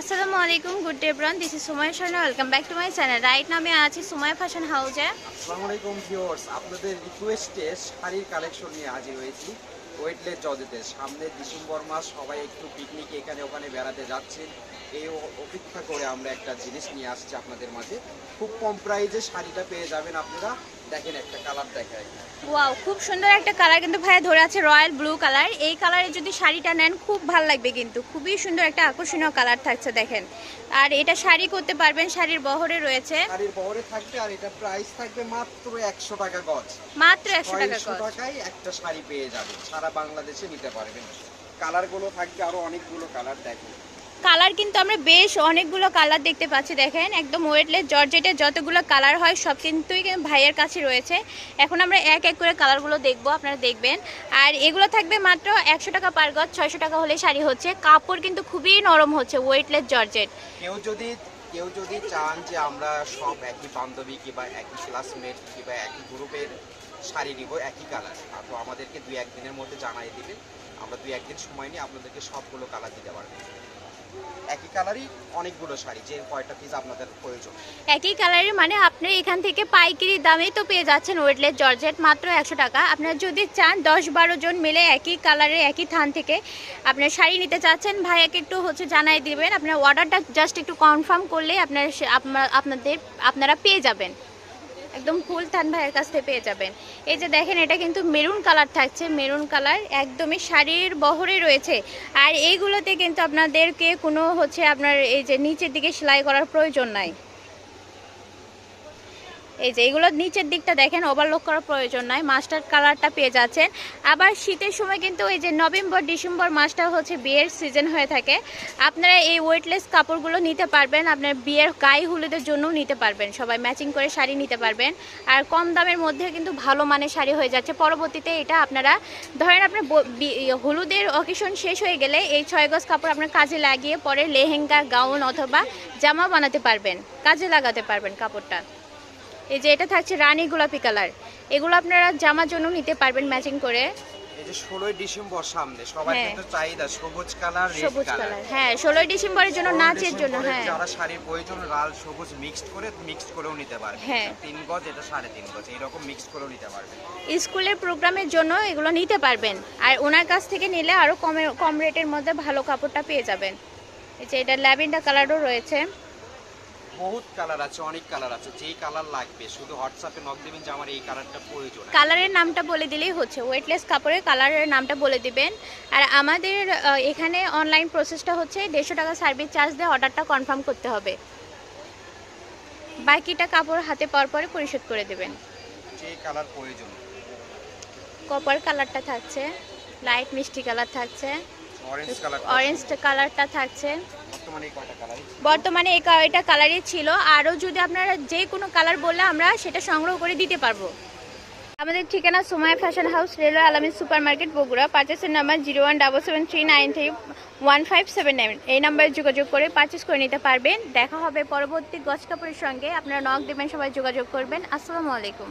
আসসালামু আলাইকুম good day ব্রন this is Sumai Sharma welcome back to my channel right নামে আছি সুমাই ফ্যাশন হাউসে আসসালামু আলাইকুম ভিউয়ার্স আপনাদের রিকোয়েস্টে শাড়ির কালেকশন নিয়ে হাজির হয়েছি। ওয়েটলেস জজেতে সামনে ডিসেম্বর মাস, সবাই একটু পিকনিক এখানে, ওখানে বেড়াতে যাচ্ছেন। এই অপেক্ষা করে আমরা একটা জিনিস নিয়ে আসছি আপনাদের মাঝে। খুব কম প্রাইজে শাড়িটা পেয়ে যাবেন আপনারা। দেখেন একটা কালার দেখায় ওয়াও খুব সুন্দর একটা কালার কিন্তু ভাইয়া ধরে আছে রয়্যাল ব্লু কালার এই কালারে যদি শাড়িটা নেন খুব ভালো লাগবে কিন্তু। খুবই সুন্দর একটা আকর্ষণীয় কালার থাকছে দেখেন। আর এটা শাড়ি করতে পারবেন শাড়ির বহরে রয়েছে। শাড়ির বহরে থাকবে আর এটা প্রাইস থাকবে মাত্র একশো টাকা গজ। মাত্র একশো টাকা ছয়শো করে টাকায় একটা শাড়ি পেয়ে যাবেন। সারা বাংলাদেশে নিতে পারবেন। কালারগুলো থাকবে আরও অনেকগুলো কালার দেখেন। কালার কিন্তু আমরা বেশ অনেকগুলো কালার দেখতে পাচ্ছি, দেখেন। একদম ওয়েটলেস জর্জেটের যতগুলো কালার হয়, সব কিন্তুই ভাইয়ের কাছে রয়েছে। এখন আমরা এক এক করে কালারগুলো দেখব, আপনারা দেখবেন। আর এগুলো থাকবে মাত্র একশো টাকা পার গজ, ছয়শো টাকা হলে শাড়ি হচ্ছে। কাপড় কিন্তু খুবই নরম হচ্ছে, ওয়েটলেস জর্জেট। কেউ যদি কেউ যদি চান যে আমরা সব একই বান্ধবী কিংবা একই ক্লাসমেট কিংবা একই গ্রুপের শাড়ি নিব, একই কালার তো আমাদেরকে দুই একদিনের মধ্যে জানাই দিবেন। আমরা দুই একদিন সময় নিয়ে আপনাদেরকে সবগুলো কালার দিতে পারব। কালারই অনেকগুলো শাড়ি, যে কয়টা পিস আপনাদের প্রয়োজন। একই কালারের মানে আপনি এখান থেকে পাইকারি দামেই তো পেয়ে যাচ্ছেন ওয়েটলেস জর্জেট, মাত্র একশো টাকা। আপনারা যদি চান দশ বারো জন মিলে একই কালারের, একই থান থেকে আপনার শাড়ি নিতে চাচ্ছেন, ভাইয়াকে একটু হচ্ছে জানাই দিবেন। আপনার অর্ডারটা জাস্ট একটু কনফার্ম করলে আপনার আপনাদের আপনারা পেয়ে যাবেন। একদম ফুল থান ভাইয়ের কাছ থেকে পেয়ে যাবেন। এই যে দেখেন, এটা কিন্তু মেরুন কালার থাকছে, মেরুন কালার একদমই শাড়ির বহরে রয়েছে। আর এইগুলোতে কিন্তু আপনাদেরকে কোনো হচ্ছে আপনার এই যে নিচের দিকে সেলাই করার প্রয়োজন নাই। এই যে এগুলো নিচের দিকটা দেখেন ওভারলোক করার প্রয়োজন নাই মাস্টার্ড কালারটা পেয়ে যাচ্ছেন। আবার শীতের সময় কিন্তু এই যে নভেম্বর ডিসেম্বর মাসটা হচ্ছে বিয়ের সিজন হয়ে থাকে। আপনারা এই ওয়েটলেস কাপড়গুলো নিতে পারবেন আপনার বিয়ের গায়ে হলুদের জন্যও নিতে পারবেন। সবাই ম্যাচিং করে শাড়ি নিতে পারবেন। আর কম দামের মধ্যে কিন্তু ভালো মানের শাড়ি হয়ে যাচ্ছে। পরবর্তীতে এটা আপনারা ধরেন আপনার ইয়ে, হলুদের অকেশন শেষ হয়ে গেলে এই ছয় গজ কাপড় আপনার কাজে লাগিয়ে পরে লেহেঙ্গা গাউন অথবা জামা বানাতে পারবেন। কাজে লাগাতে পারবেন কাপড়টা। এই যে এটা থাকছে রানী গোলাপি কালার। এগুলো আপনারা জামার জন্য নিতে পারবেন ম্যাচিং করে। ডিসেম্বর সামনে হ্যাঁ। কিন্তু চাহিদা সবুজ কালার সবুজ কালার। কালার। হ্যাঁ ষোলোই ডিসেম্বরের জন্য নাচের জন্য হ্যাঁ। যারা শাড়ির প্রয়োজন লাল সবুজ মিক্সড করে মিক্সড করেও নিতে পারবে হ্যাঁ। তিন গজ এটা সাড়ে তিন গজ এরকম মিক্সড করেও নিতে পারবে স্কুলের প্রোগ্রামের জন্য এগুলো নিতে পারবেন। আর ওনার কাছ থেকে নিলে আরও কমে কম রেটের মধ্যে ভালো কাপড়টা পেয়ে যাবেন। এই যে এটা ল্যাভেন্ডার কালারও রয়েছে। বহুত কালার আছে অনেক কালার আছে যেই কালার লাগবে। শুধু হোয়াটসঅ্যাপে নক দেবেন যে আমার এই কালারটা প্রয়োজন কালারের নামটা বলে দিলেই হচ্ছে ওয়েটলেস কাপড়ের কালারের নামটা বলে দিবেন। আর আমাদের এখানে অনলাইন প্রসেসটা হচ্ছে দেড়শো টাকা সার্ভিস চার্জ দিয়ে অর্ডারটা কনফার্ম করতে হবে। বাকিটা কাপড় হাতে পাওয়ার পরে পরিশোধ করে দেবেন। যেই কালার প্রয়োজন। কপার কালারটা থাকছে লাইট মিষ্টি কালার থাকছে অরেঞ্জ কালার অরেঞ্জ কালারটা থাকছে। বর্তমানে এই কয়টা এটা কালারই ছিল। আরও যদি আপনারা যে কোনো কালার বললে আমরা সেটা সংগ্রহ করে দিতে পারব। আমাদের ঠিকানা Somaya fashion house railway Alamin super market Bogura. পার্চেসের number zero one double seven three nine three one five seven nine এই নাম্বারে যোগাযোগ করে পারচেস করে নিতে পারবেন। দেখা হবে পরবর্তী গছ কাপড়ের সঙ্গে। আপনারা নক দেবেন, সবাই যোগাযোগ করবেন। আসসালামু আলাইকুম।